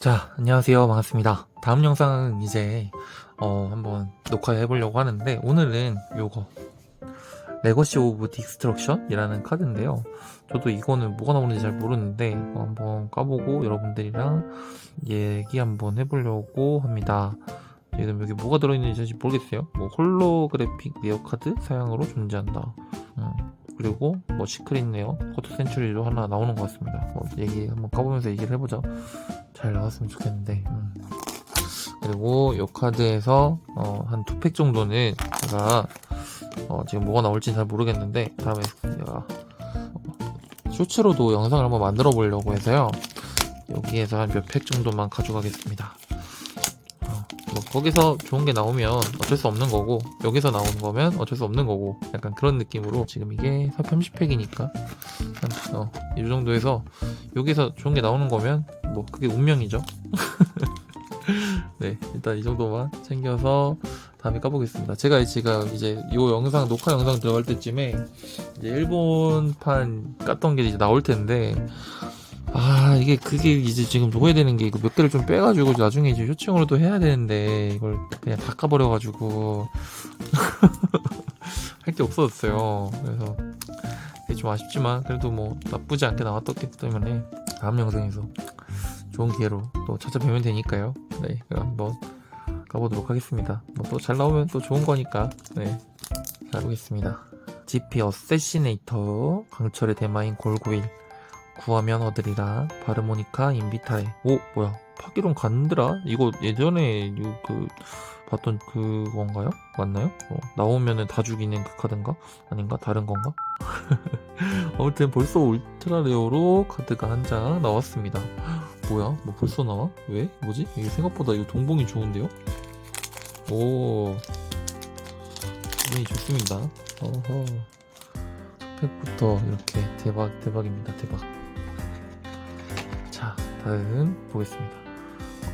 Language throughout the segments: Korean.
자, 안녕하세요. 반갑습니다. 다음 영상은 이제, 어, 한번 녹화해 보려고 하는데, 오늘은 요거, 레거시 오브 디스트럭션 이라는 카드인데요. 저도 이거는 뭐가 나오는지 잘 모르는데, 어, 한번 까보고 여러분들이랑 얘기 한번 해보려고 합니다. 지금 여기 뭐가 들어있는지 모르겠어요. 뭐, 홀로그래픽 레어 카드 사양으로 존재한다. 음, 그리고 뭐, 시크릿 레어, 포토 센츄리도 하나 나오는 것 같습니다. 뭐, 얘기 한번 까보면서 얘기를 해보자. 잘 나왔으면 좋겠는데 음. 그리고 이 카드에서 어, 한 두 팩 정도는 제가 어, 지금 뭐가 나올지 잘 모르겠는데 다음에 제가 어, 쇼츠로도 영상을 한번 만들어 보려고 해서요. 여기에서 한 몇 팩 정도만 가져가겠습니다. 어, 뭐 거기서 좋은 게 나오면 어쩔 수 없는 거고 여기서 나오는 거면 어쩔 수 없는 거고 약간 그런 느낌으로 지금 이게 30팩이니까. 어, 이 정도에서 여기서 좋은 게 나오는 거면 뭐 그게 운명이죠. 네, 일단 이 정도만 챙겨서 다음에 까보겠습니다. 제가 제가 이제 이 영상 녹화 영상 들어갈 때쯤에 이제 일본판 깠던 게 이제 나올 텐데 아 이게 그게 이제 지금 녹아야 되는 게 이거 몇 개를 좀 빼가지고 나중에 이제 쇼칭으로도 해야 되는데 이걸 그냥 다 까버려가지고 할 게 없어졌어요. 그래서 좀 아쉽지만 그래도 뭐 나쁘지 않게 나왔기 때문에 다음 영상에서 좋은 기회로 또 찾아뵈면 되니까요. 네, 그럼 한번 가보도록 하겠습니다. 뭐 또잘 나오면 또 좋은 거니까. 네, 잘 보겠습니다. GP 어세시네이터, 강철의 대마인 골고일, 구하면 얻으리라, 바르모니카 인비타레. 오, 뭐야? 파기론 간드라? 이거 예전에 요그 봤던 그건가요? 맞나요? 어, 나오면은 다 죽이는 그 카드인가? 아닌가? 다른 건가? 아무튼 벌써 울트라 레어로 카드가 한 장 나왔습니다. 뭐야? 뭐 벌써 나와? 왜? 뭐지? 이게 생각보다 이거 동봉이 좋은데요? 오. 기분이 좋습니다. 어허. 팩부터 이렇게 대박, 대박입니다. 대박. 자, 다음 보겠습니다.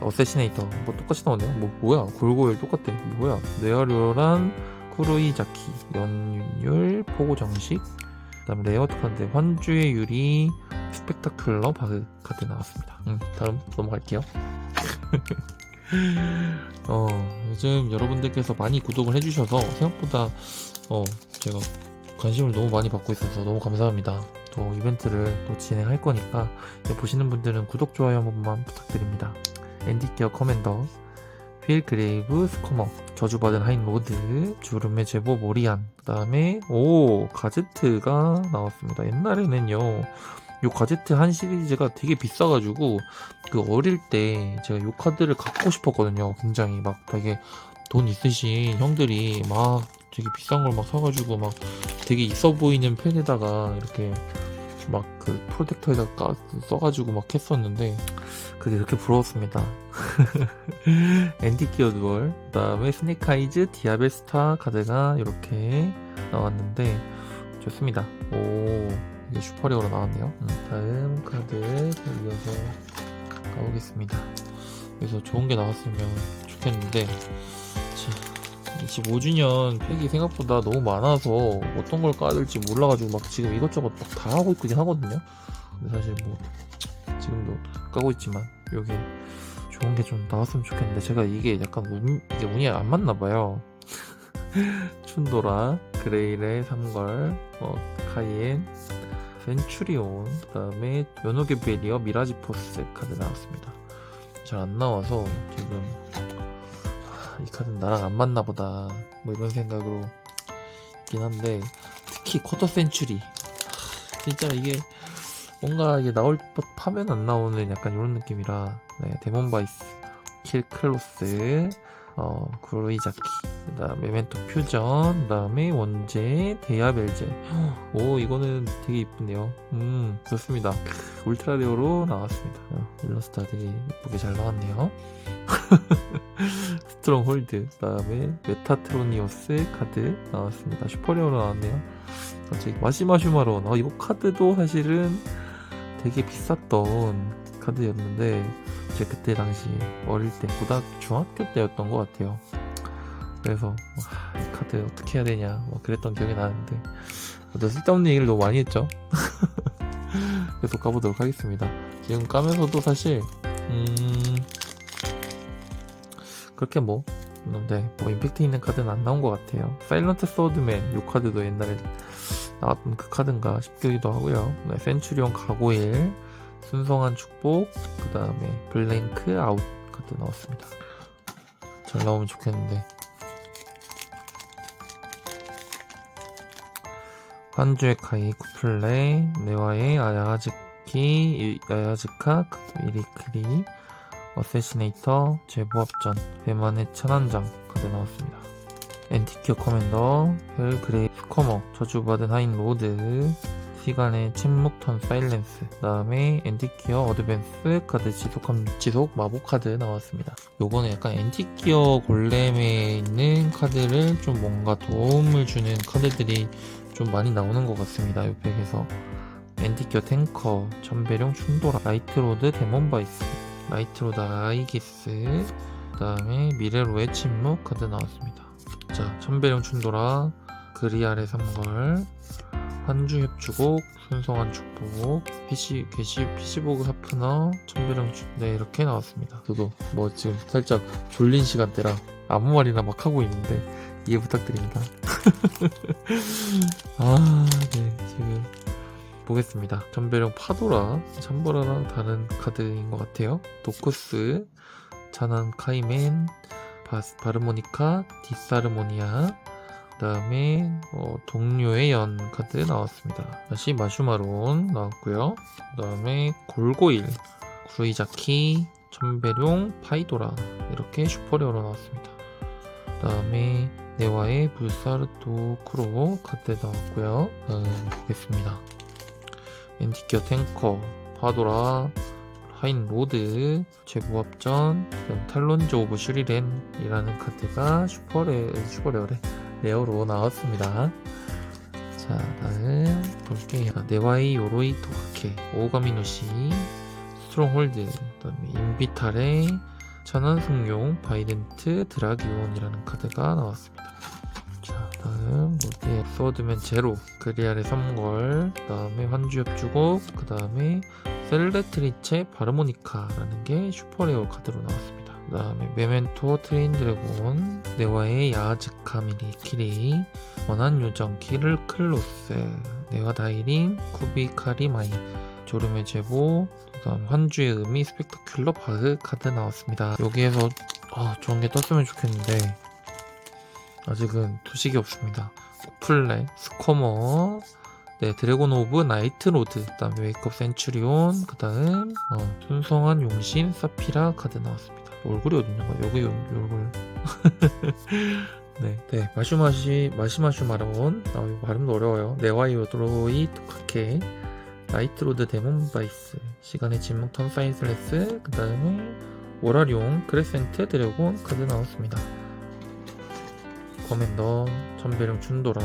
어세시네이터. 뭐 똑같이 나오네요. 뭐, 뭐야? 골고일 똑같대. 뭐야? 네아류란 쿠루이자키. 연율, 포고 정식. 그 다음 레어드 카드. 환주의 유리. 스펙타클러 바그 카드 나왔습니다. 음, 다음 넘어갈게요. 어, 요즘 여러분들께서 많이 구독을 해주셔서 생각보다 어, 제가 관심을 너무 많이 받고 있어서 너무 감사합니다. 또 이벤트를 또 진행할 거니까 보시는 분들은 구독, 좋아요 한 번만 부탁드립니다. 앤디케어 커맨더, 휠 그레이브 스커머, 저주 받은 하인로드, 주름의 제보 모리안, 그 다음에 오 가제트가 나왔습니다. 옛날에는요 요 가제트 한 시리즈가 되게 비싸가지고 그 어릴 때 제가 요 카드를 갖고 싶었거든요. 굉장히 막 되게 돈 있으신 형들이 막 되게 비싼 걸 막 사가지고 막 되게 있어 보이는 펜에다가 이렇게 막 그 프로텍터에다가 까- 써가지고 막 했었는데 그게 그렇게 부러웠습니다. 앤티키어 듀얼 그 다음에 스네이크아이즈 디아벨스타 카드가 이렇게 나왔는데 좋습니다. 오 이제 슈퍼리어로 나왔네요. 음, 다음 카드 이어서 가보겠습니다. 그래서 좋은 게 나왔으면 좋겠는데 자 25주년 팩이 생각보다 너무 많아서 어떤 걸 까야 될지 몰라가지고 막 지금 이것저것 막 다 하고 있긴 하거든요. 근데 사실 뭐 지금도 까고 있지만 여기 좋은 게 좀 나왔으면 좋겠는데 제가 이게 약간 운, 이게 운이 안 맞나 봐요. 춘도라, 그레일의 삼걸, 어, 카이엔, 벤츄리온, 그 다음에 연옥의 베리어, 미라지 포스 카드 나왔습니다. 잘 안 나와서 지금 하, 이 카드는 나랑 안 맞나 보다. 뭐 이런 생각으로 있긴 한데 특히 쿼터 센츄리 하, 진짜 이게 뭔가 이게 나올 법하면 안 나오는 약간 이런 느낌이라 네, 데몬 바이스 킬클로스 어, 구로이자키 그 다음에 멘토 퓨전 그 다음에 원제 데아벨제. 오 이거는 되게 이쁘네요. 음 좋습니다. 크, 울트라 레어로 나왔습니다. 어, 일러스트가 되게 예쁘게 잘 나왔네요 스트롱 홀드 그 다음에 메타트로니오스 카드 나왔습니다. 슈퍼레어로 나왔네요. 갑자기 마시마슈마론. 어, 이거 카드도 사실은 되게 비쌌던 카드였는데 제가 그때 당시 어릴 때 고등학교 중학교 때였던 것 같아요. 그래서 하, 이 카드 어떻게 해야 되냐 뭐 그랬던 기억이 나는데. 또 쓸데없는 얘기를 너무 많이 했죠? 계속 가보도록 하겠습니다. 지금 까면서도 사실 음, 그렇게 뭐, 네, 뭐 임팩트 있는 카드는 안 나온 것 같아요. 사일런트 소드맨 요 카드도 옛날에 나왔던 그 카드인가 싶기도 하고요. 네, 센츄리온 가고일, 순성한 축복, 그 다음에 블랭크 아웃 카드 나왔습니다. 잘 나오면 좋겠는데. 한주의 카이 쿠플레, 네와의 아야즈키, 야야즈카, 이리크리, 어세시네이터, 제보합전, 배만의 천한장 카드 나왔습니다. 엔티키어 커맨더, 헬그레이 스커머, 저주받은 하인 로드, 시간의 침묵 턴 사일렌스, 그 다음에 엔티키어 어드밴스 카드 지속, 지속 마법 카드 나왔습니다. 요거는 약간 엔티키어 골렘에 있는 카드를 좀 뭔가 도움을 주는 카드들이 좀 많이 나오는 것 같습니다. 이 팩에서. 엔티키어 탱커, 전배령 춘도라, 라이트로드 데몬바이스, 라이트로드 아이기스, 그 다음에 미래로의 침묵 카드 나왔습니다. 자, 천배령 춘도라, 그리아래 삼걸, 환주 협주곡, 순성한 축복, PC, 게시, PC보그 하프너, 천배령 춘, 네, 이렇게 나왔습니다. 저도 뭐 지금 살짝 졸린 시간대라 아무 말이나 막 하고 있는데 이해 부탁드립니다. 아, 네, 지금 보겠습니다. 전배령 파도라, 참보라랑 다른 카드인 것 같아요. 도쿠스, 자난 카이멘, 바스, 바르모니카, 디사르모니아, 그 다음에 어, 동료의 연 카드 나왔습니다. 다시 마슈마론 나왔고요. 그 다음에 골고일, 구이자키, 천배룡, 파이도라 이렇게 슈퍼레어로 나왔습니다. 그 다음에 네와의 불사르토 크로 카드 나왔고요. 다음 보겠습니다. 엔티키어 탱커, 파도라, 하인 로드, 제부합전, 탈론즈 오브 슈리렌이라는 카드가 슈퍼레, 슈퍼레어래, 레어로 나왔습니다. 자, 다음 볼게요. 네와이 요로이 토카케, 오가미노시, 스트롱홀드, 그다음에 인비탈의 천안승용, 바이덴트, 드라기온이라는 카드가 나왔습니다. 자, 다음 볼게요. 소드맨 제로, 그리알의 3걸, 그 다음에 환주협주곡, 그 다음에 셀레트리체 바르모니카라는 게 슈퍼레어 카드로 나왔습니다. 그 다음에 메멘토 트레인 드래곤, 네와의 야즈 카 미리 키리, 원한 요정 키를 클로스, 네와 다이린, 쿠비 카리마이, 조름의 제보, 그 다음 환주의 의미 스펙터큘러 바흐 카드 나왔습니다. 여기에서 아, 좋은 게 떴으면 좋겠는데 아직은 소식이 없습니다. 오플레, 스커머, 네, 드래곤 오브 나이트 로드, 그 다음에 웨이크업 센츄리온, 그 다음, 어, 순성한 용신, 사피라 카드 나왔습니다. 얼굴이 거야? 여기, 요, 요 얼굴. 네, 네, 마슈마시, 마시마슈 마라온. 아, 발음도 어려워요. 네와이오드로이 토카케, 나이트 로드 데몬 바이스, 시간의 침묵 턴 사이슬레스, 그 다음에, 오라리옹, 크레센트 드래곤 카드 나왔습니다. 커맨더, 천배령 춘도라,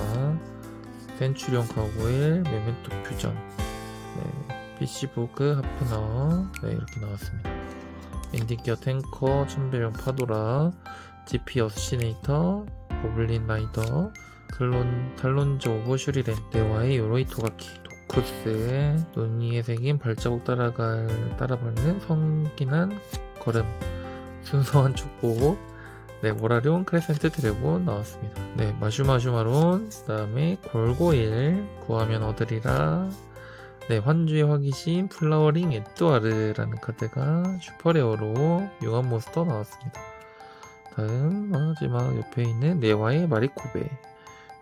센츄리온 가고일, 메멘토 퓨전, 네, PC보그 하프너, 네, 이렇게 나왔습니다. 엔디기어 탱커, 천배령 파도라, GP 어시네이터, 고블린 라이더, 클론, 탈론즈 오브 슈리렌, 네와의 요로이 토가키, 도쿠스의 눈 위에 새긴 발자국 따라갈, 따라밟는 성기난 걸음, 순수한 축복, 네, 모라리온 크레센트 드래곤 나왔습니다. 네, 마슈마슈마론, 그 다음에 골고일, 구하면 얻으리라, 네, 환주의 화기심, 플라워링 에뚜아르라는 카드가 슈퍼레어로 용암 몬스터 나왔습니다. 다음, 마지막 옆에 있는 네와의 마리코베,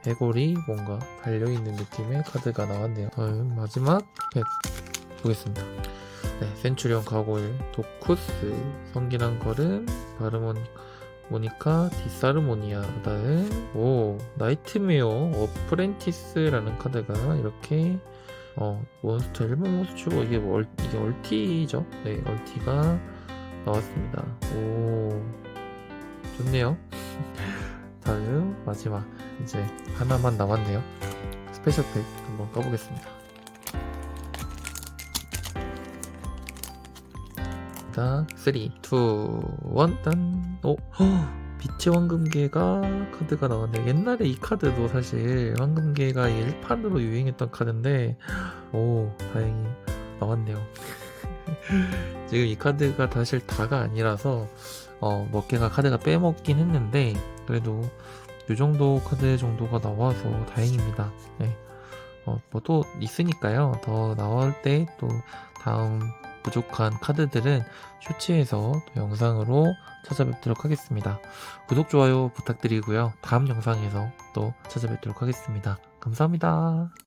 해골이 뭔가 달려있는 느낌의 카드가 나왔네요. 다음, 마지막 팩 보겠습니다. 네, 센츄리온 가고일, 도쿠스, 성기난 걸음, 바르모니카, 모니카 디사르모니아 그다음 오 나이트메어 어프렌티스라는 카드가 이렇게 어 몬스터 일본 몬스터 이게 뭐 얼, 이게 얼티죠? 네 얼티가 나왔습니다. 오 좋네요. 다음 마지막 이제 하나만 남았네요. 스페셜 팩 한번 까보겠습니다 자, 3, 2, 1, 딴. 오, 허, 빛의 황금계가 카드가 나왔네요. 옛날에 이 카드도 사실 황금계가 1판으로 유행했던 카드인데, 오, 다행히 나왔네요. 지금 이 카드가 사실 다가 아니라서 어, 몇 개가 카드가 빼먹긴 했는데 그래도 이 정도 카드 정도가 나와서 다행입니다. 네. 어, 뭐 또 있으니까요. 더 나올 때 또 다음 부족한 카드들은 쇼츠에서 또 영상으로 찾아뵙도록 하겠습니다. 구독, 좋아요 부탁드리고요. 다음 영상에서 또 찾아뵙도록 하겠습니다. 감사합니다.